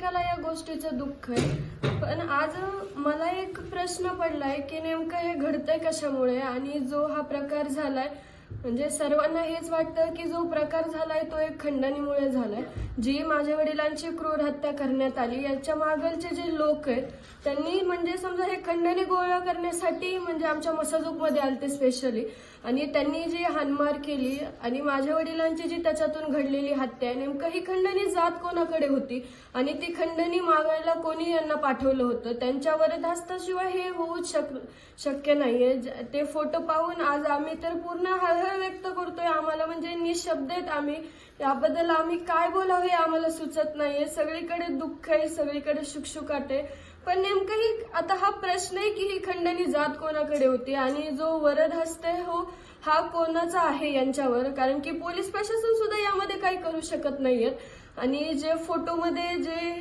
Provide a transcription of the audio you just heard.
प्रत्येकाला या गोष्टीचं दुःख आहे. पण आज मला एक प्रश्न पडलाय की नेमकं हे घडतंय कशामुळे? आणि जो हा प्रकार झालाय म्हणजे सर्वांना हेच वाटतं की जो प्रकार झालाय तो एक खंडणीमुळे झालाय. जी माझ्या वडिलांची क्रूर हत्या करण्यात आली याच्या मागलचे जे लोक आहेत त्यांनी म्हणजे समजा हे खंडणी गोळा करण्यासाठी म्हणजे आमच्या मसाजूकमध्ये आलते स्पेशली आणि त्यांनी जी हानमार केली आणि माझ्या वडिलांची जी त्याच्यातून घडलेली हत्या आहे नेमकं ही खंडणी जात कोणाकडे होती? आणि ती खंडणी मागायला कोणी यांना पाठवलं होतं? त्यांच्या धास्ताशिवाय हे होऊच शक शक्य नाहीये. ज- ते फोटो पाहून आज आम्ही तर पूर्ण हळहळ व्यक्त करतोय. आम्हाला म्हणजे निशब्द आहेत आम्ही. याबद्दल आम्ही काय बोलावे आम्हाला सुचत नाहीये. सगळीकडे दुःख आहे सगळीकडे शुकशुकाट आहे. पण नेमकं ही आता हा प्रश्न आहे की ही खंडणी जात कोणाकडे होती? आणि जो वरद हस्ते हो हा कोणाचा आहे यांच्यावर? कारण की पोलीस प्रशासन सुद्धा यामध्ये काही करू शकत नाहीयेत. आणि जे फोटोमध्ये जे